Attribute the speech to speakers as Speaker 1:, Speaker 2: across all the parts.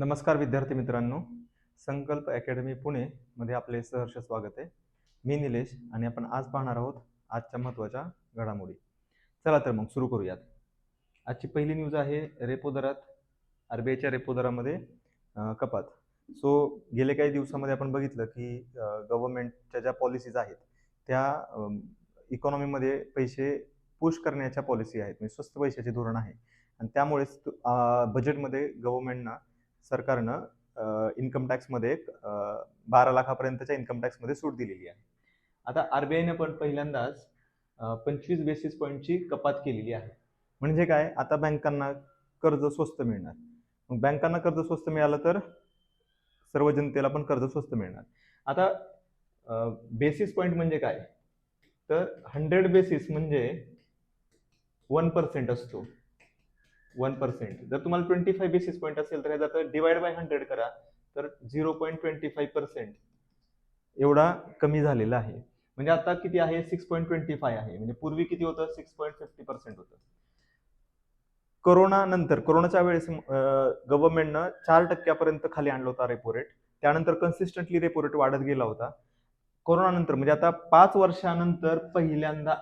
Speaker 1: नमस्कार विद्यार्थी मित्रांनो. संकल्प अकॅडमी पुणे मध्ये आपले सहर्ष स्वागत आहे. मी निलेश आणि आपण आज पाहणार आहोत आजच्या महत्त्वाच्या घडामोडी. चला तर मग सुरू करूयात. आजची पहिली न्यूज आहे रेपो दरात आर बी आयच्या रेपो दरामध्ये कपात. सो गेले काही दिवसामध्ये आपण बघितलं की गव्हर्नमेंटच्या ज्या पॉलिसीज आहेत त्या इकॉनॉमीमध्ये पैसे पुश करण्याच्या पॉलिसी आहेत. म्हणजे स्वस्त पैशाचे धोरण आहे. आणि त्यामुळेच बजेटमध्ये गव्हर्मेंटना सरकारनं इन्कम टॅक्समध्ये एक बारा लाखापर्यंतच्या इन्कम टॅक्समध्ये सूट दिलेली आहे. आता आर बी आयने पण पहिल्यांदाच पंचवीस बेसिस पॉईंटची कपात केलेली आहे. म्हणजे काय? आता बँकांना कर्ज स्वस्त मिळणार. मग बँकांना कर्ज स्वस्त मिळालं तर सर्व जनतेला पण कर्ज स्वस्त मिळणार. आता बेसिस पॉईंट म्हणजे काय? तर हंड्रेड बेसिस म्हणजे वन पर्सेंट असतो. वन पर्सेंट जर तुम्हाला ट्वेंटी फाय बेसिस पॉईंट असेल तर ह्याचा डिवाइड बाय हंड्रेड करा तर zero point twenty five percent एवढा कमी झालेला आहे. म्हणजे आता किती आहे? सिक्स पॉईंट ट्वेंटी फाय आहे. म्हणजे पूर्वी किती होतं? सिक्स पॉईंट फिफ्टी पर्सेंट होतं. कोरोना नंतर कोरोनाच्या वेळेस गव्हर्नमेंटनं चार टक्क्यापर्यंत खाली आणला होता रेपो रेट त्यानंतर कन्सिस्टंटली रेपो रेट वाढत गेला होता. कोरोना नंतर म्हणजे आता पाच वर्षानंतर पहिल्यांदा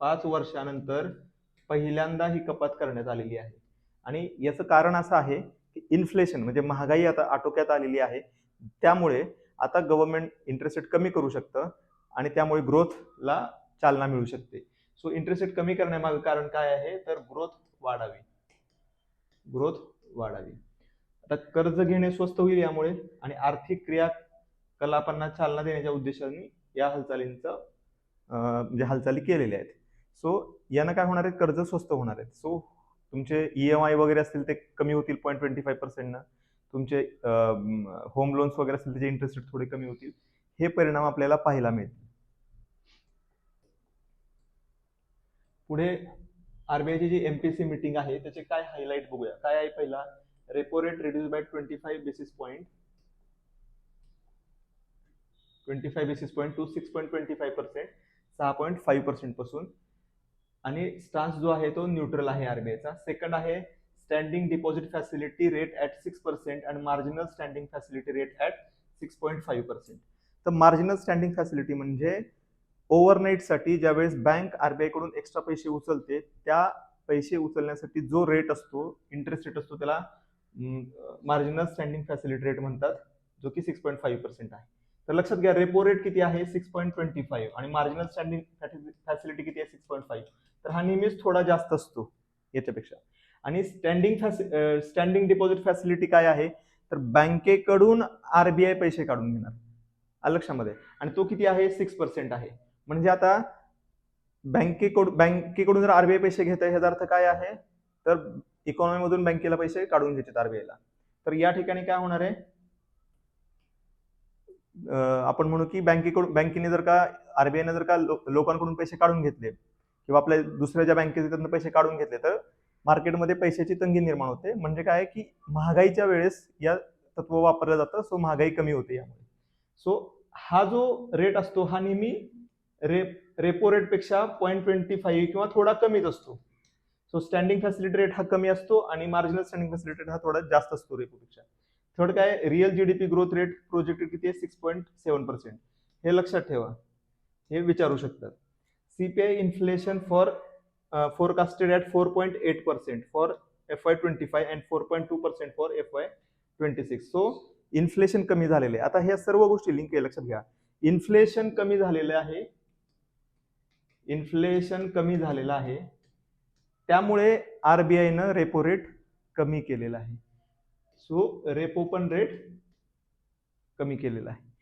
Speaker 1: पाच वर्षानंतर पहिल्यांदा ही कपात करण्यात आलेली आहे. आणि याचं कारण असं आहे की इन्फ्लेशन म्हणजे महागाई आता आटोक्यात आलेली आहे. त्यामुळे आता गव्हर्नमेंट इंटरेस्ट रेट कमी करू शकतं आणि त्यामुळे ग्रोथला चालना मिळू शकते. सो इंटरेस्ट रेट कमी करण्यामागे कारण काय आहे? तर ग्रोथ वाढावी. ग्रोथ वाढावी. आता कर्ज घेणे स्वस्त होईल यामुळे आणि आर्थिक क्रियाकलापांना चालना देण्याच्या उद्देशाने या हालचालींचं म्हणजे हालचाली केलेल्या आहेत. सो यानं काय होणार आहे कर्ज स्वस्त होणार आहेत. सो तुमचे ई एम आय वगैरे असतील ते कमी होतील पॉईंट ट्वेंटी फाय पर्सेंटनं तुमचे होम लोन्स वगैरे असतील त्याचे इंटरेस्ट रेट थोडे कमी होतील. हे परिणाम आपल्याला पाहायला मिळतील. पुढे आरबीआयची जी एमपीसी मीटिंग आहे त्याचे काय हायलाईट बघूया. काय आहे पहिला? Repo rate reduce by twenty five basis point twenty five basis point to six point twenty five percent सहा पॉईंट फाईव्ह पर्सेंटपासून. आणि स्टान्स जो आहे तो न्यूट्रल आहे आरबीआयचा सेकंड आहे standing deposit facility rate at six percent आणि marginal standing facility rate at six point five percent तर मार्जिनल स्टँडिंग फॅसिलिटी म्हणजे ओव्हरनाईटसाठी ज्यावेळेस बँक आरबीआयकडून एक्स्ट्रा पैसे उचलते त्या पैसे उचलण्यासाठी जो रेट असतो इंटरेस्ट रेट असतो त्याला मार्जिनल स्टँडिंग फॅसिलिटी रेट म्हणतात जो की सिक्स पॉईंट फाईव्ह पर्सेंट आहे. तर लक्षात घ्या रेपो रेट किती आहे? सिक्स पॉईंट ट्वेंटी फाईव्ह आणि मार्जिनल स्टँडिंग फॅसिलिटी किती आहे? सिक्स पॉईंट फाईव्ह तर हा नेहमीच थोडा जास्त असतो याच्यापेक्षा आणि स्टँडिंग फॅसि स्टँडिंग डिपॉझिट फॅसिलिटी काय आहे? तर बँकेकडून आरबीआय पैसे काढून घेणार अलक्षामध्ये. लक्षामध्ये आणि तो किती आहे? सिक्स पर्सेंट आहे. म्हणजे आता बँकेकडून बँकेकडून जर आरबीआय पैसे घेत आहे ह्याचा अर्थ काय आहे? तर इकॉनॉमीमधून बँकेला पैसे काढून घ्यायचे आरबीआयला तर या ठिकाणी काय होणार आहे? आपण म्हणू की बँकेकडून बँकेने जर का आरबीआयने जर का लोकांकडून पैसे काढून घेतले किंवा आपल्या दुसऱ्या ज्या बँकेचे पैसे काढून घेतले तर मार्केटमध्ये पैशाची तंगी निर्माण होते. म्हणजे काय की महागाईच्या वेळेस या तत्व वापरलं जातं सो महागाई कमी होते यामुळे. सो हा जो रेट असतो हा नेहमी रेप रेपो रेटपेक्षा पॉईंट ट्वेंटी फाईव्ह किंवा थोडा कमीच असतो. सो स्टँडिंग फॅसिलिटी रेट हा कमी असतो आणि मार्जिनल स्टँडिंग फॅसिलिटी रेट हा थोडा जास्त असतो रेपोपेक्षा. थर्ड काय real GDP growth rate projected किती आहे? सिक्स पॉईंट सेवन पर्सेंट हे लक्षात ठेवा. हे विचारू शकतात. CPI inflation for forecasted at four point eight percent for F Y twenty five and four point two percent for F Y twenty six so inflation कमी झालेलं. आहे आता ह्या सर्व गोष्टी लिंक आहे लक्षात घ्या. इन्फ्लेशन कमी झालेलं आहे. इन्फ्लेशन कमी झालेलं आहे. त्यामुळे आरबीआयनं रेपो रेट कमी केलेला आहे. सो रेपो पण रेट कमी केलेला आहे.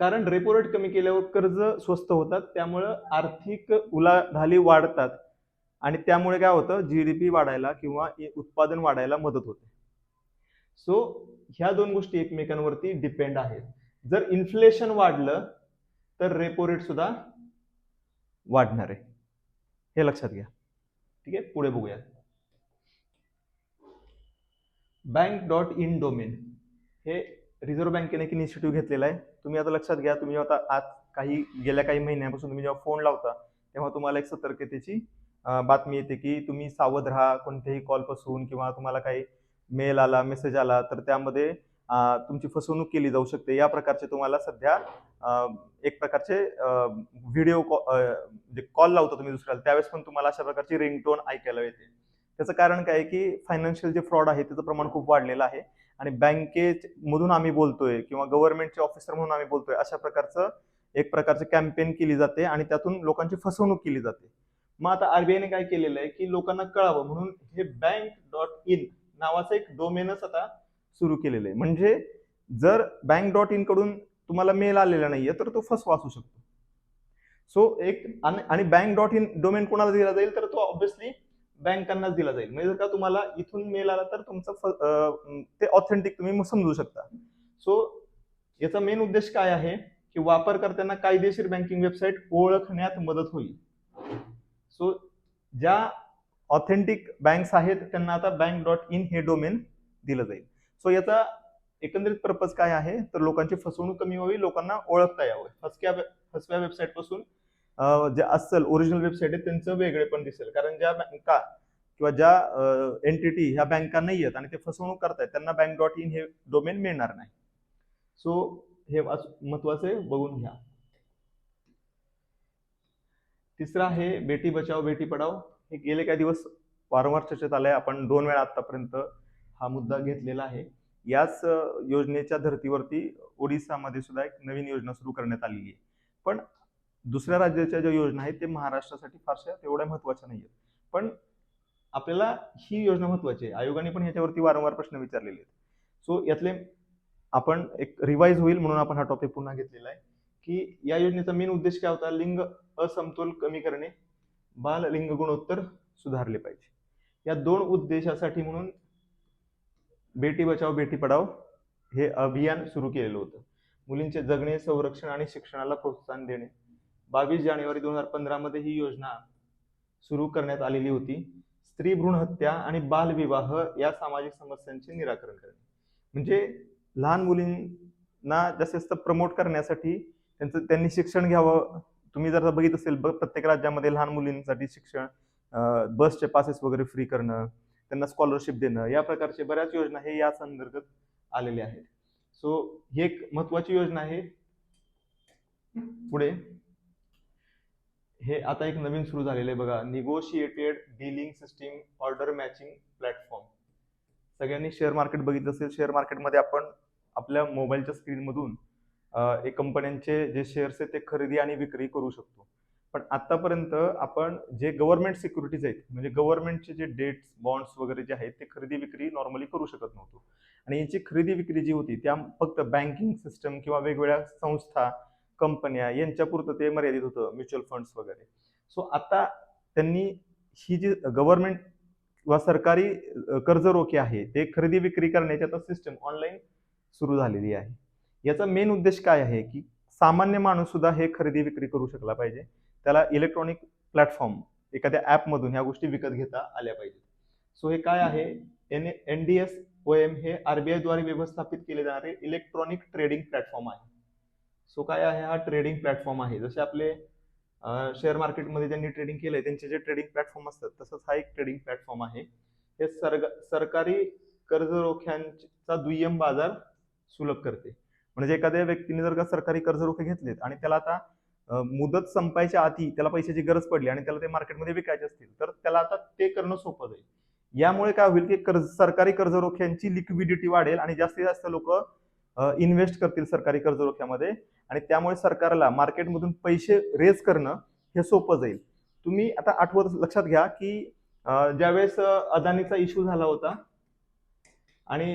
Speaker 1: कारण रेपो रेट कमी केल्यावर कर्ज स्वस्त होतात त्यामुळं आर्थिक उलाढाली वाढतात. आणि त्यामुळे काय होतं? जी डी पी वाढायला किंवा उत्पादन वाढायला मदत होते. सो ह्या दोन गोष्टी एकमेकांवरती डिपेंड आहेत. जर इन्फ्लेशन वाढलं तर रेपो रेट सुद्धा वाढणार आहे. हे लक्षात घ्या. ठीक आहे? पुढे बघूया बँक डॉट इन डोमेन हे रिझर्व्ह बँकेने एक इनिशिएटिव्ह घेतलेला आहे. तुम्ही आता लक्षात घ्या तुम्ही आता आज काही गेल्या काही महिन्यापासून तुम्ही जेव्हा फोन लावता तेव्हा तुम्हाला एक सतर्कतेची बातमी येते की तुम्ही सावध राहा कोणत्याही कॉलपासून किंवा तुम्हाला काही मेल आला मेसेज आला तर त्यामध्ये तुमची फसवणूक केली जाऊ शकते. या प्रकारचे तुम्हाला सध्या एक प्रकारचे व्हिडिओ म्हणजे कॉल लावता तुम्ही दुसऱ्याला. त्यावेळेस पण तुम्हाला अशा प्रकारची रिंगटोन ऐकायला येते. त्याचं कारण काय आहे की फायनान्शियल जे फ्रॉड आहे त्याचं प्रमाण खूप वाढलेलं आहे. आणि बँकेमधून आम्ही बोलतोय किंवा गव्हर्नमेंटचे ऑफिसर म्हणून आम्ही बोलतोय अशा प्रकारचं एक प्रकारचं कॅम्पेन केली जाते आणि त्यातून लोकांची फसवणूक केली जाते. मग आता आरबीआयने काय केलेलं आहे की लोकांना कळावं म्हणून हे बँक डॉट इन नावाचं एक डोमेनच आता सुरू केलेलं आहे. म्हणजे जर बँक डॉट इनकडून तुम्हाला मेल आलेला नाहीये तर तो फसवा असू शकतो. सो एक आणि- आणि बँक डॉट इन डोमेन कोणाला दिला जाईल तर तो ऑब्व्हियसली बँकांनाच दिला जाईल. म्हणजे जर का तुम्हाला इथून मेल आला तर तुमचं फ- ते ऑथेंटिक तुम्ही समजू शकता. सो याचा मेन उद्देश काय आहे? की वापरकर्त्यांना कायदेशीर बँकिंग वेबसाईट ओळखण्यात मदत होईल. सो ज्या ऑथेंटिक बँक्स आहेत त्यांना आता बँक डॉट इन हे डोमेन दिलं जाईल. सो याचा एकंदरीत पर्पज काय आहे? तर लोकांची फसवणूक कमी व्हावी लोकांना ओळखता यावं. फसक्या फसव्या वेबसाईटपासून जे अस्सल ओरिजिनल वेबसाईट आहे त्यांचं वेगळे पण दिसेल. कारण ज्या बँका किंवा ज्या एंटिटी ह्या बँका नाही आहेत आणि ते फसवणूक करतायत त्यांना बँक डॉट इन हे डोमेन मिळणार नाही. सो हे महत्त्वाचे बघून घ्या. तिसरा आहे बेटी बचाव बेटी पढाव हे गेले काही दिवस वारंवार चर्चेत आलंय. आपण दोन वेळा आतापर्यंत हा मुद्दा घेतलेला आहे. याच योजनेच्या धर्तीवरती ओडिसामध्ये सुद्धा एक नवीन योजना सुरू करण्यात आलेली आहे. पण दुसऱ्या राज्याच्या ज्या योजना आहेत ते महाराष्ट्रासाठी फारशा तेवढ्या महत्त्वाच्या नाही आहेत पण आपल्याला ही योजना महत्वाची आहे. आयोगाने पण ह्याच्यावरती वारंवार प्रश्न विचारलेले आहेत. सो यातले आपण एक रिवाईज होईल म्हणून आपण हा टॉपिक पुन्हा घेतलेला आहे की या योजनेचा मेन उद्देश काय होता? लिंग असमतोल कमी करणे बाल लिंग गुणोत्तर सुधारले पाहिजे. या दोन उद्देशासाठी म्हणून बेटी बचाव बेटी पढाव हे अभियान सुरू केलेलं होतं. मुलींचे जगणे संरक्षण आणि शिक्षणाला प्रोत्साहन देणे. बावीस जानेवारी दोन हजार पंधरामध्ये ही योजना सुरू करण्यात आलेली होती. स्त्री भ्रूण हत्या आणि बालविवाह या सामाजिक समस्यांचे निराकरण करणे. म्हणजे लहान मुलींना जास्तीत जास्त प्रमोट करण्यासाठी त्यांचं त्यांनी शिक्षण घ्यावं. तुम्ही जर बघित असेल प्रत्येक राज्यामध्ये लहान मुलींसाठी शिक्षण बसचे पासेस वगैरे फ्री करणं त्यांना स्कॉलरशिप देणं या प्रकारचे बऱ्याच योजना हे या संदर्भात आलेल्या आहेत. सो ही एक महत्वाची योजना आहे. पुढे. हे आता एक नवीन सुरू झालेलं आहे बघा. Negotiated dealing system order matching platform सगळ्यांनी शेअर मार्केट बघितलं असेल शेअर मार्केटमध्ये आपण आपल्या मोबाईलच्या स्क्रीनमधून एक कंपन्यांचे जे शेअर्स आहेत ते खरेदी आणि विक्री करू शकतो. पण आतापर्यंत आपण जे गव्हर्नमेंट सिक्युरिटीज आहेत म्हणजे गव्हर्नमेंटचे जे डेट्स बॉन्ड्स वगैरे जे आहेत ते खरेदी विक्री नॉर्मली करू शकत नव्हतो. आणि याची खरेदी विक्री जी होती त्या फक्त बँकिंग सिस्टम किंवा वेगवेगळ्या संस्था कंपन्या यांच्यापुरतं ते मर्यादित होतं म्युच्युअल फंड्स वगैरे. सो आता त्यांनी ही जी गव्हर्नमेंट किंवा सरकारी कर्ज रोखे आहे ते खरेदी विक्री करण्याची आता सिस्टम ऑनलाईन सुरू झालेली आहे. याचा मेन उद्देश काय आहे की सामान्य माणूस सुद्धा हे खरेदी विक्री करू शकला पाहिजे. त्याला इलेक्ट्रॉनिक प्लॅटफॉर्म एखाद्या ॲपमधून ह्या गोष्टी विकत घेता आल्या पाहिजेत. सो हे काय आहे? N N D S O M हे आरबीआयद्वारे व्यवस्थापित केले जाणारे इलेक्ट्रॉनिक ट्रेडिंग प्लॅटफॉर्म आहे. सो काय आहे? हा ट्रेडिंग प्लॅटफॉर्म आहे. जसे आपले शेअर मार्केटमध्ये ज्यांनी ट्रेडिंग केलंय त्यांचे जे ट्रेडिंग प्लॅटफॉर्म असतात तसंच हा एक ट्रेडिंग प्लॅटफॉर्म आहे. हे सरग सरकारी कर्ज रोख्यांचा दुय्यम बाजार सुलभ करते. म्हणजे एखाद्या व्यक्तीने जर का सरकारी कर्ज रोखे घेतलेत आणि त्याला आता मुदत संपायच्या आधी त्याला पैशाची गरज पडली आणि त्याला ते मार्केटमध्ये विकायचे असतील तर त्याला आता ते करणं सोपं जाईल. यामुळे काय होईल की कर्ज सरकारी कर्ज रोख्यांची लिक्विडिटी वाढेल आणि जास्तीत जास्त लोक इन्व्हेस्ट करतील सरकारी कर्जरोख्यामध्ये आणि त्यामुळे सरकारला मार्केटमधून पैसे रेज करणं हे सोपं जाईल. तुम्ही आता आठवत लक्षात घ्या की ज्यावेळेस अदानीचा इश्यू झाला होता आणि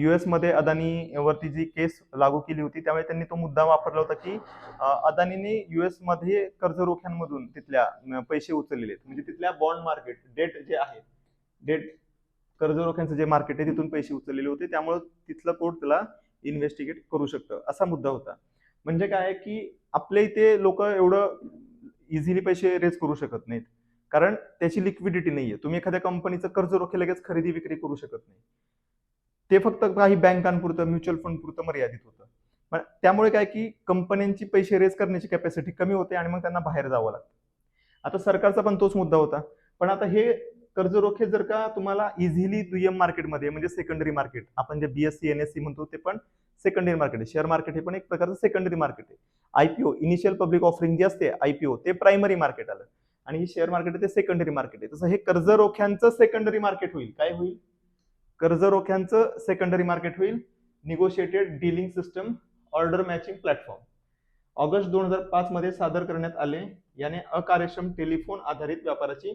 Speaker 1: युएसमध्ये अदानी वरती जी केस लागू केली होती त्यावेळी त्यांनी तो मुद्दा वापरला होता की अदानीने युएसमध्ये कर्ज रोख्यांमधून तिथल्या पैसे उचललेले आहेत. म्हणजे तिथल्या बॉन्ड मार्केट डेट जे आहे डेट कर्ज रोख्यांचं जे मार्केट आहे तिथून पैसे उचललेले होते. त्यामुळे तिथलं कोर्ट त्याला इन्व्हेस्टिगेट करू शकतं असा मुद्दा होता. म्हणजे काय आहे की आपल्या इथे लोक एवढं इझिली पैसे रेज करू शकत नाहीत. कारण त्याची लिक्विडिटी नाहीये. तुम्ही एखाद्या कंपनीचं कर्ज रोखे लगेच खरेदी विक्री करू शकत नाही. ते फक्त काही बँकांपुरतं म्युच्युअल फंड पुरतं मर्यादित होतं. पण त्यामुळे काय की कंपन्यांची पैसे रेज करण्याची कॅपॅसिटी कमी होते आणि मग त्यांना बाहेर जावं लागतं. आता सरकारचा पण तोच मुद्दा होता. पण आता हे कर्ज रोखे जर का तुम्हाला इझिली दुय्यम मार्केटमध्ये म्हणजे सेकंडरी मार्केट आपण जे बीएससी एनएससी म्हणतो ते पण सेकंडरी मार्केट आहे. शेअर मार्केट हे पण एक प्रकारचं सेकंडरी मार्केट आहे. आयपीओ इनिशियल पब्लिक ऑफरिंग जे असते आयपीओ ते प्रायमरी मार्केट आलं. आणि हे शेअर मार्केट आहे ते सेकंडरी मार्केट आहे. तसं हे कर्ज रोख्यांचं सेकंडरी मार्केट होईल. काय होईल? कर्ज रोख्यांचं सेकंडरी मार्केट होईल. Negotiated dealing system order matching platform August दोन हजार पाच मध्ये सादर करण्यात आले. याने अकार्यक्षम टेलिफोन आधारित व्यापाराची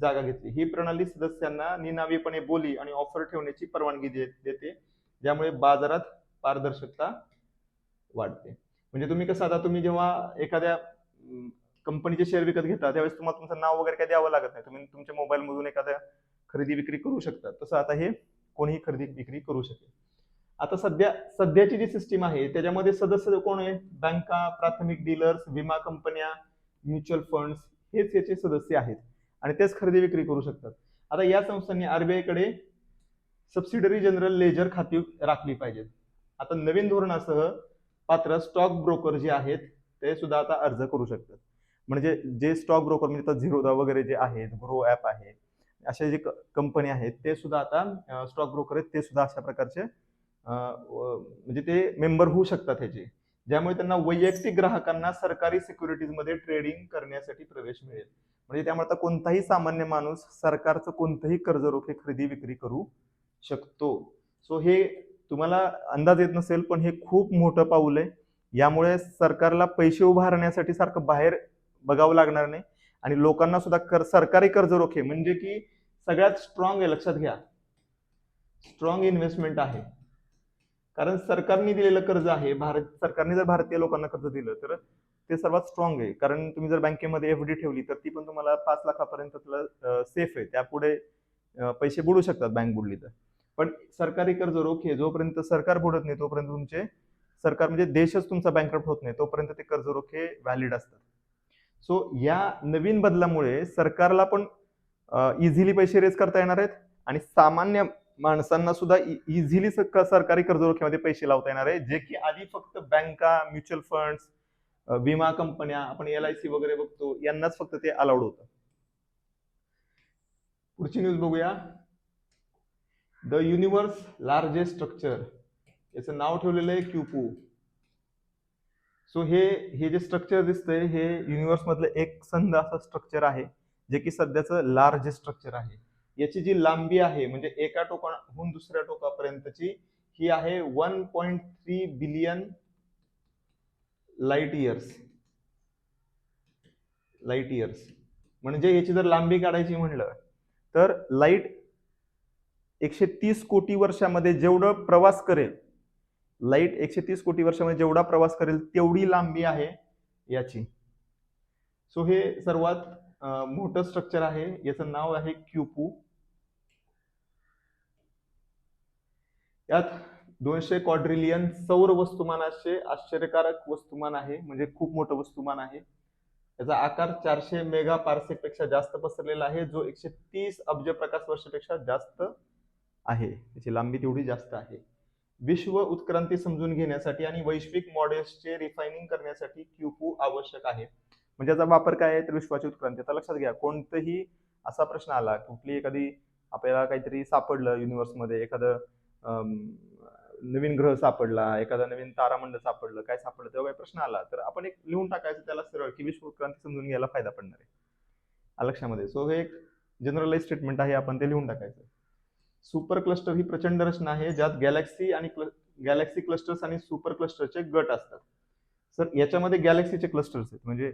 Speaker 1: जागा घेतली. ही प्रणाली सदस्यांना निनावीपणे बोली आणि ऑफर ठेवण्याची परवानगी दे- देते ज्यामुळे बाजारात पारदर्शकता वाढते. म्हणजे तुम्ही कसं आता तुम्ही जेव्हा एखाद्या कंपनीचे शेअर विकत घेता त्यावेळेस तुम्हाला तुमचं नाव वगैरे काय द्यावं लागत नाही. तुम्ही तुमच्या मोबाईल मधून एखाद्या खरेदी विक्री करू शकता. तसं आता हे कोणीही खरेदी विक्री करू शकेल. आता सध्या सध्याची जी सिस्टीम आहे त्याच्यामध्ये सदस्य कोण आहे? बँका प्राथमिक डीलर्स विमा कंपन्या म्युच्युअल फंड्स हेच याचे सदस्य आहेत. आणि तेच खरेदी विक्री करू शकतात. आता या संस्थांनी आरबीआयकडे सबसिडरी जनरल लेजर खाती राखली पाहिजेत. आता नवीन धोरणासह पात्र स्टॉक ब्रोकर जे आहेत ते सुद्धा आता अर्ज करू शकतात. म्हणजे जे स्टॉक ब्रोकर म्हणजे आता झिरोदा वगैरे जे आहेत ग्रो ॲप आहे अशा जे कंपनी आहेत ते सुद्धा आता स्टॉक ब्रोकर आहेत ते सुद्धा अशा प्रकारचे म्हणजे ते मेंबर होऊ शकतात ह्याचे. ज्यामुळे त्यांना वैयक्तिक ग्राहकांना सरकारी सिक्युरिटीजमध्ये ट्रेडिंग करण्यासाठी प्रवेश मिळेल. म्हणजे त्यामुळे आता कोणताही सामान्य माणूस सरकारचं कोणतंही कर्ज रोखे खरेदी विक्री करू शकतो. सो हे तुम्हाला अंदाज येत नसेल पण हे खूप मोठं पाऊल आहे. यामुळे सरकारला पैसे उभारण्यासाठी सारखं बाहेर बघावं लागणार नाही. आणि लोकांना सुद्धा कर सरकारी कर्ज रोखे म्हणजे की सगळ्यात स्ट्रॉंग आहे लक्षात घ्या. स्ट्रॉंग इन्व्हेस्टमेंट आहे. कारण सरकारने दिलेलं कर्ज आहे. भारत सरकारने जर भारतीय लोकांना कर्ज दिलं तर ते सर्वात स्ट्रॉंग आहे. कारण तुम्ही जर बँकेमध्ये एफ डी ठेवली तर ती पण तुम्हाला पाच लाखापर्यंत तुला सेफ आहे. त्यापुढे पैसे बुडू शकतात बँक बुडली तर. पण सरकारी कर्ज रोखे जोपर्यंत सरकार बुडत नाही तोपर्यंत तुमचे सरकार म्हणजे देशच तुमचा बँकरप्ट होत नाही तोपर्यंत ते कर्ज रोखे व्हॅलिड असतात. सो या नवीन बदलामुळे सरकारला पण इझिली पैसे रेज करता येणार आहेत आणि सामान्य माणसांना सुद्धा इझिली सरकारी कर्ज रोख्यामध्ये पैसे लावता येणार आहे जे की आधी फक्त बँका म्युच्युअल फंड्स विमा कंपन्या आपण एल आय सी वगैरे बघतो यांनाच फक्त ते अलाउड होतं. पुढची न्यूज बघूया. द युनिवर्स लार्जेस्ट स्ट्रक्चर याचं नाव ठेवलेलं आहे क्यूपू सो हे हे जे स्ट्रक्चर दिसतंय हे युनिवर्स मधलं एक संध असं स्ट्रक्चर आहे जे की सध्याचं लार्जेस्ट स्ट्रक्चर आहे. याची जी लांबी आहे म्हणजे एका टोकाहून दुसऱ्या टोकापर्यंतची ही आहे one point three billion light years light years म्हणजे याची जर लांबी काढायची म्हणलं तर लाइट एकशे तीस कोटी वर्षामध्ये जेवढं प्रवास करेल लाइट एकशे तीस कोटी वर्षामध्ये जेवढा प्रवास करेल तेवढी लांबी आहे याची. सो हे सर्वात मोठं स्ट्रक्चर आहे. याचं नाव आहे क्यूपू. यात दोनशे क्वाड्रिलियन सौर वस्तुमानाचे आश्चर्यकारक वस्तुमान आहे म्हणजे खूप मोठं वस्तुमान आहे. त्याचा आकार चारशे मेगा पेक्षा जास्त पसरलेला आहे जो एकशे तीस अब्ज प्रकाश वर्षापेक्षा जास्त आहे. त्याची लांबी तेवढी जास्त आहे. विश्व उत्क्रांती समजून घेण्यासाठी आणि वैश्विक मॉडेल्सचे रिफायनिंग करण्यासाठी क्यूपू आवश्यक आहे. म्हणजे याचा वापर काय आहे तर विश्वाची उत्क्रांती. आता लक्षात घ्या कोणतंही असा प्रश्न आला कुठली एखादी आपल्याला काहीतरी सापडलं युनिव्हर्समध्ये एखादं नवीन ग्रह सापडला एखादा नवीन तारामंडळ सापडलं काय सापडलं तेव्हा काही प्रश्न आला. तर आपण एक लिहून टाकायचं त्याला सरळ की विश्व उत्क्रांती समजून घ्यायला फायदा पडणार आहे. लक्षामध्ये? सो हे एक जनरलाइज स्टेटमेंट आहे आपण ते लिहून टाकायचं. सुपर क्लस्टर ही प्रचंड रचना आहे ज्यात गॅलेक्सी आणि गॅलेक्सी क्लस्टर्स आणि सुपर क्लस्टरचे गट असतात. सर याच्यामध्ये गॅलेक्सीचे क्लस्टर्स आहेत. म्हणजे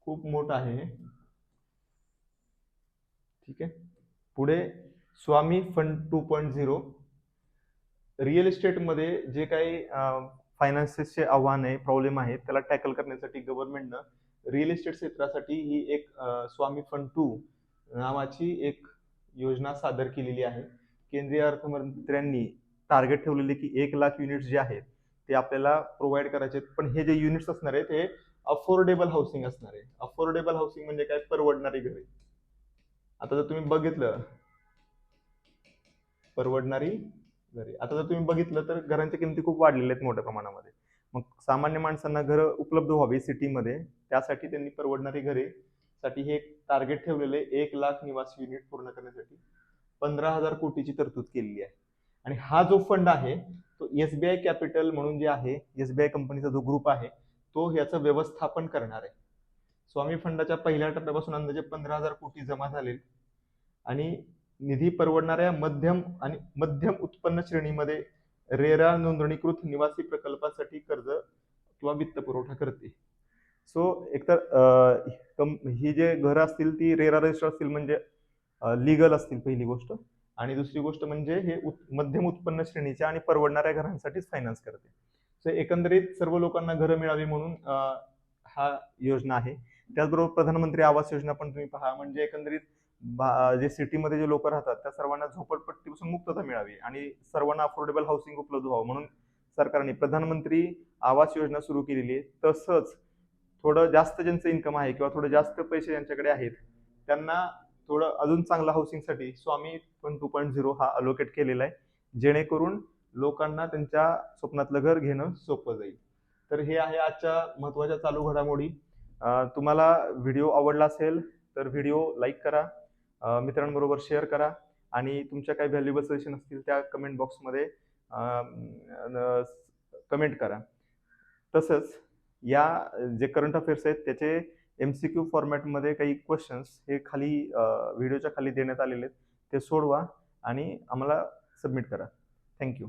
Speaker 1: खूप मोठं आहे. ठीक आहे? पुढे Swami fund two point zero real इस्टेटमध्ये जे काही फायनान्सेसचे आव्हान आहे प्रॉब्लेम आहेत त्याला टॅकल करण्यासाठी गव्हर्नमेंटनं रिअल इस्टेट क्षेत्रासाठी ही एक स्वामी फंड टू नावाची एक योजना सादर केलेली आहे. केंद्रीय अर्थमंत्र्यांनी टार्गेट ठेवलेले की एक लाख युनिट्स जे आहेत ते आपल्याला प्रोव्हाइड करायचे आहेत. पण हे जे युनिट्स असणार आहेत हे अफोर्डेबल हाऊसिंग असणार आहे अफोर्डेबल हाऊसिंग म्हणजे काय? परवडणारी घरे. आता जर तुम्ही बघितलं परवडणारी घरी. आता जर तुम्ही बघितलं तर घरांच्या किमती खूप वाढलेल्या आहेत मोठ्या प्रमाणामध्ये. मग सामान्य माणसांना घरं उपलब्ध व्हावी सिटीमध्ये त्यासाठी त्यांनी परवडणारी घरे साठी हे एक टार्गेट ठेवलेले एक लाख निवासी युनिट पूर्ण करण्यासाठी पंधरा हजार कोटीची तरतूद केलेली आहे. आणि हा जो फंड आहे तो एसबीआय कॅपिटल म्हणून जे आहे एसबीआय कंपनीचा जो ग्रुप आहे तो याचं व्यवस्थापन करणार आहे. स्वामी फंडाच्या पहिल्या टप्प्यापासून अंदाजे पंधरा हजार कोटी जमा झाले आणि निधी परवडणाऱ्या मध्यम आणि मध्यम उत्पन्न श्रेणीमध्ये रेरा नोंदणीकृत निवासी प्रकल्पासाठी कर्ज किंवा वित्त पुरवठा करते. सो एकतर कम- ही जे घरं असतील ती रेरा रजिस्टर असतील म्हणजे लिगल असतील पहिली गोष्ट. आणि दुसरी गोष्ट म्हणजे हे उत- मध्यम उत्पन्न श्रेणीच्या आणि परवडणाऱ्या घरांसाठीच फायनान्स करते. सो एकंदरीत सर्व लोकांना घरं मिळावी म्हणून हा योजना आहे. त्याचबरोबर प्रधानमंत्री आवास योजना पण तुम्ही पहा. म्हणजे एकंदरीत जे सिटीमध्ये जे लोक राहतात त्या सर्वांना झोपडपट्टीपासून मुक्तता मिळावी आणि सर्वांना अफोर्डेबल हाऊसिंग उपलब्ध व्हावं. म्हणून सरकारने प्रधानमंत्री आवास योजना सुरू केलेली आहे. तसंच थोडं जास्त ज्यांचं इन्कम आहे किंवा थोडं जास्त पैसे ज्यांच्याकडे आहेत त्यांना थोडं अजून चांगलं हाऊसिंगसाठी स्वामी पण टू पॉईंट झिरो हा अलोकेट केलेला आहे जेणेकरून लोकांना त्यांच्या स्वप्नातलं घर घेणं सोपं जाईल. तर हे आहे आजच्या महत्त्वाच्या चालू घडामोडी. तुम्हाला व्हिडिओ आवडला असेल तर व्हिडिओ लाईक करा. मित्रांबरोबर शेअर करा आणि तुमच्या काही व्हॅल्युबल सजेशन असतील त्या कमेंट बॉक्समध्ये कमेंट करा. तसंच या जे करंट अफेअर्स आहेत त्याचे एम सी क्यू फॉर्मॅटमध्ये काही क्वेश्चन्स हे खाली व्हिडिओच्या खाली देण्यात आलेले आहेत ते सोडवा आणि आम्हाला सबमिट करा. थँक्यू